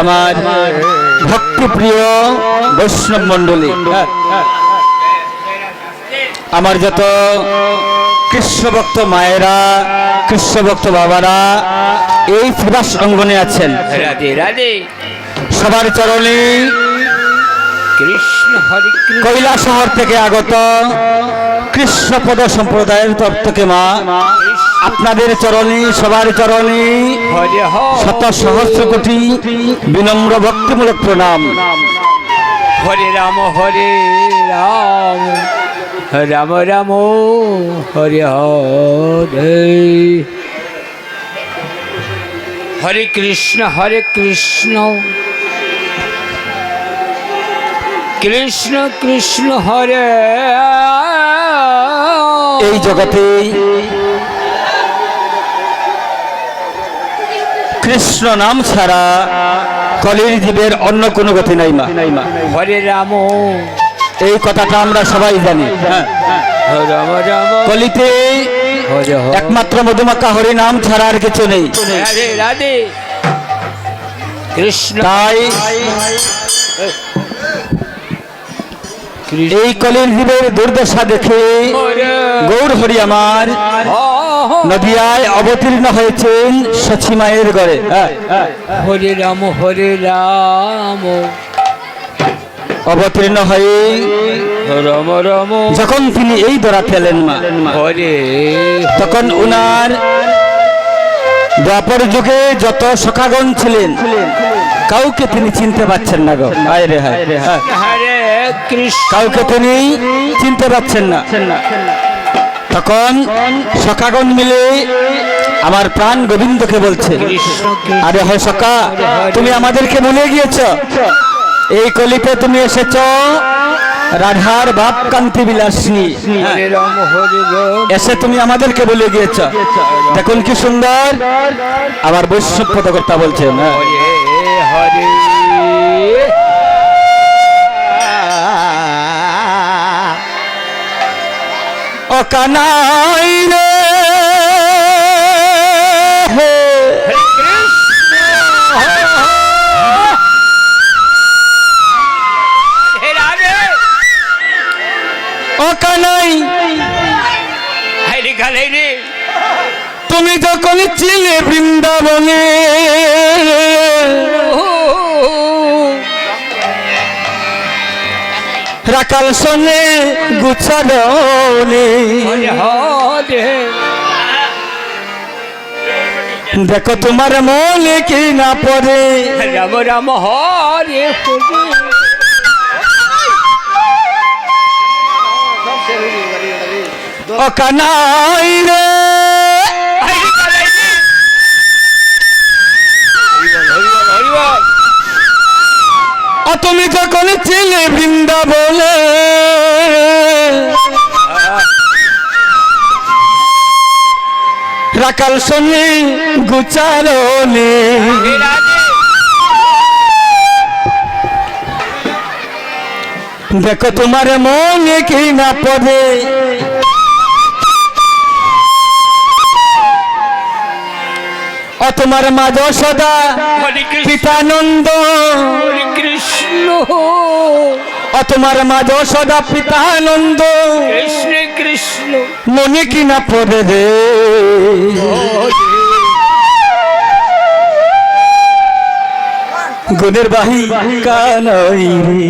আমার ভক্তিপ্রিয় বৈষ্ণব মণ্ডলী। আমার যত কৃষ্ণভক্ত মায়েরা কৃষ্ণভক্ত বাবারা এই প্রবাস অঙ্গনে আছেন। সবার চরণে কৈলা শহর থেকে আগত কৃষ্ণপদ সম্প্রদায়ের থেকে মা আপনাদের চরণে সবার চরণে শত সহস্র কোটি বিনম্র ভক্তিমূলক প্রণাম। হরে রাম হরে রাম রাম রাম হরে হরে। হরে কৃষ্ণ হরে কৃষ্ণ। কৃষ্ণ কৃষ্ণ হরে। এই জগতে কৃষ্ণ নাম ছাড়া কলির জীবের অন্য কোনো গতি নাই মা। হরে রাম। এই কথাটা আমরা সবাই জানি। হ্যাঁ। কলিতে একমাত্র মধুমাকা হরি নাম ছাড়া আর কিছু নেই। কৃষ্ণ তাই এই কলির জীবের দুর্দশা দেখে গৌর হরি আমার। নদিয়ায় অবতীর্ণ হয়েছেন সচী মায়ের ঘরে। হ্যাঁ, হ্যাঁ। হরে রাম হরে রাম। অবতীর্ণ হয়ে রাম রাম। যখন তিনি এই দরা পেলেন মা হরে তখন উনার দ্বাপর যুগে যত সখাগণ ছিলেন কাউকে তিনি চিনতে পারছেন না গো। হায় রে হায়। হ্যাঁ। কাউকে তিনি চিনতে পারছেন না। তখন সখাগণ মিলে আমার প্রাণ গোবিন্দকে বলছে, আরে হয় সকা তুমি আমাদেরকে ভুলে গিয়েছ। এই কলিতে তুমি এসেছ, রাধার বাপ কান্তি রাম এসে তুমি আমাদেরকে বলে গিয়েছ। দেখুন কি সুন্দর আবার বৈষ্ণব পদকর্তা বলছেন হ্যাঁ। কানাই রে। ও কানাই তুমি যখন ছিলে বৃন্দাবনে গুছালনে হরে হরে দেখো তোমার মনে কি না পড়ে। রাম রাম হরে হরে ও কানাই রে। ও তুমি যখন ছিলে বৃন্দাবনে। রাকাল হরে রাধে দেখো তোমার মনে কি না পড়ে। ও তোমার মাঝ সদা পিতানন্দ। কৃষ্ণ। ও তোমার মাঝ সদা পিতানন্দ। কৃষ্ণ কৃষ্ণ। মনে কি না পড়ে রে? গুণের বাহি কানাই হরে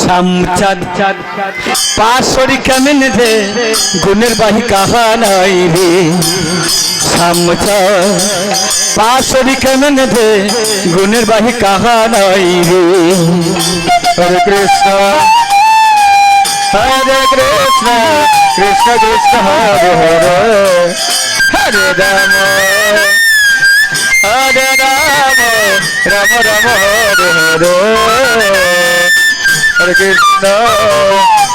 শামচাঁদ পাশরি কেমন রে? গুণের বাহি কাহানাই রে। গুণের বাহি কাহানাই রে হরে কৃষ্ণ। হরে কৃষ্ণ। কৃষ্ণ কৃষ্ণ হরে হরে। হরে রাম। হরে রাম। রাম রাম হরে হরে। হরে কৃষ্ণ।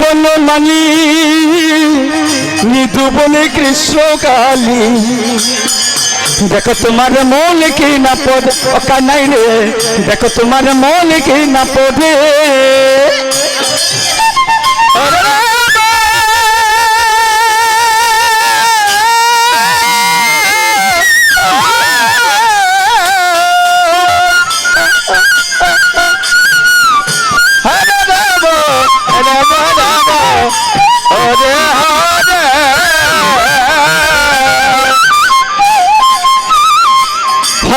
বন্য মানি মৃদু বলে কৃষ্ণ কালী। দেখো তোমার মন কি না পদে কানাই রে। দেখো তোমার মন কি না পড়ে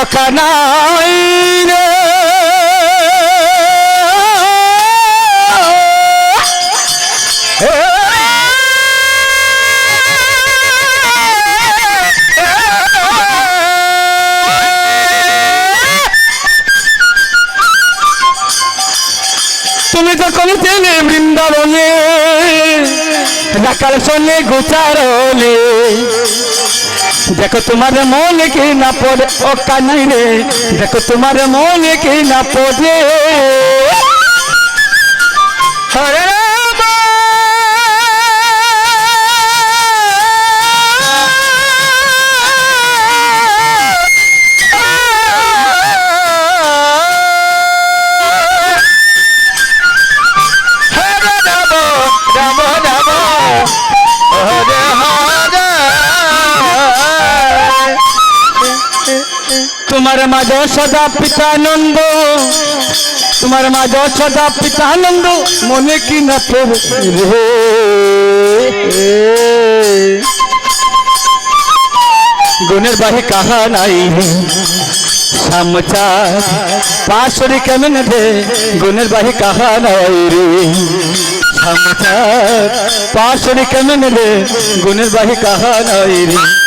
ফাঁকা নাই রে তুমি যখন চেনে বৃন্দাবনে রাখার সঙ্গে গোচারলে দেখো তোমার মনে কি না পড়ে? ও কানাই রে, দেখো তোমার মনে কি না পড়ে? হরে মাঝ সদা পিতানন্দ। তোমার মাঝ সদা পিতানন্দ। মনে কি না পড়ে? গুণের বাহি কাহা নাই সামচার পাশরি কেমন রে? গুণের বাহি কাহা নাই রে। সামচার পাশরি কেমন রে? গুণের বাহি কাহা নাই রে।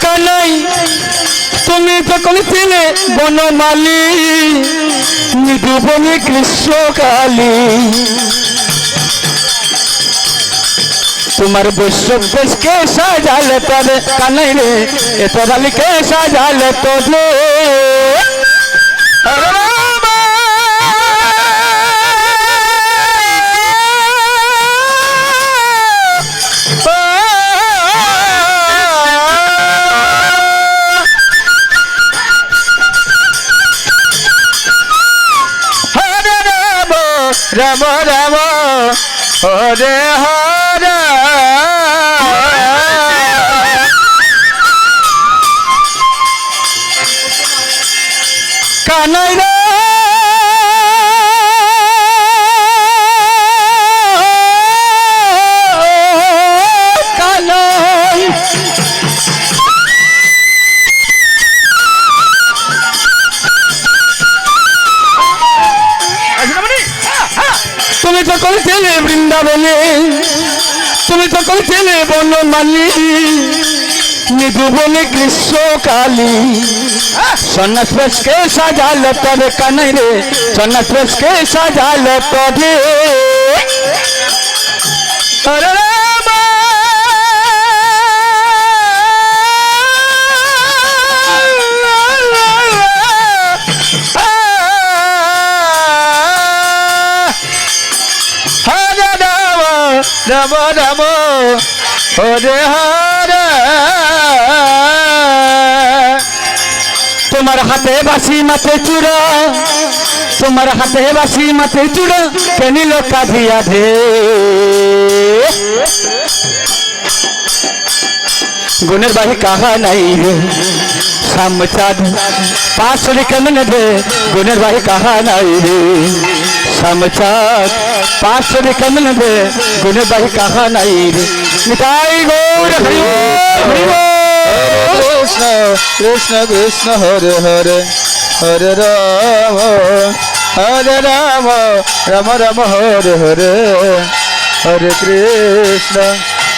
ফাঁকা নাই। তুমি যখন ছিলে বনমালী মৃদু বনে গ্রীষ্মকালী। তোমার বৈশ্যকে সাজালে তবে কানাই রে এ কে সাজালে তোলে রাম রাম হরে হরে বৃন্দাবনে তুমি যখন ছেলে বন মালি মৃদু বলে গ্রীষ্মকালী সন্ন্যাস বেশকে সাজাল তবে কানাই রে, সন্ন্যাস বেশকে সাজাল তবে। নম রাম, হরে হরে। তোমার হাতে বাসি মাথে চূড়া, তোমার হাতে বাসি মাথে চূড়া কেনিল কাঁধিয়া ধে গুণের বাহি কাহা নাই রে সামচাঁদ পাঁচশো কেমন দে গুণের বাহি কাহা নাই রে সামচাঁদ পাঁচশো কেমন দে গুণের বাহি কাহা নাই রে নিতাই গৌর হরি বল, হরি বল। কৃষ্ণ কৃষ্ণ কৃষ্ণ হরে হরে হরে রাম হরে রাম রাম রাম হরে হরে হরে কৃষ্ণ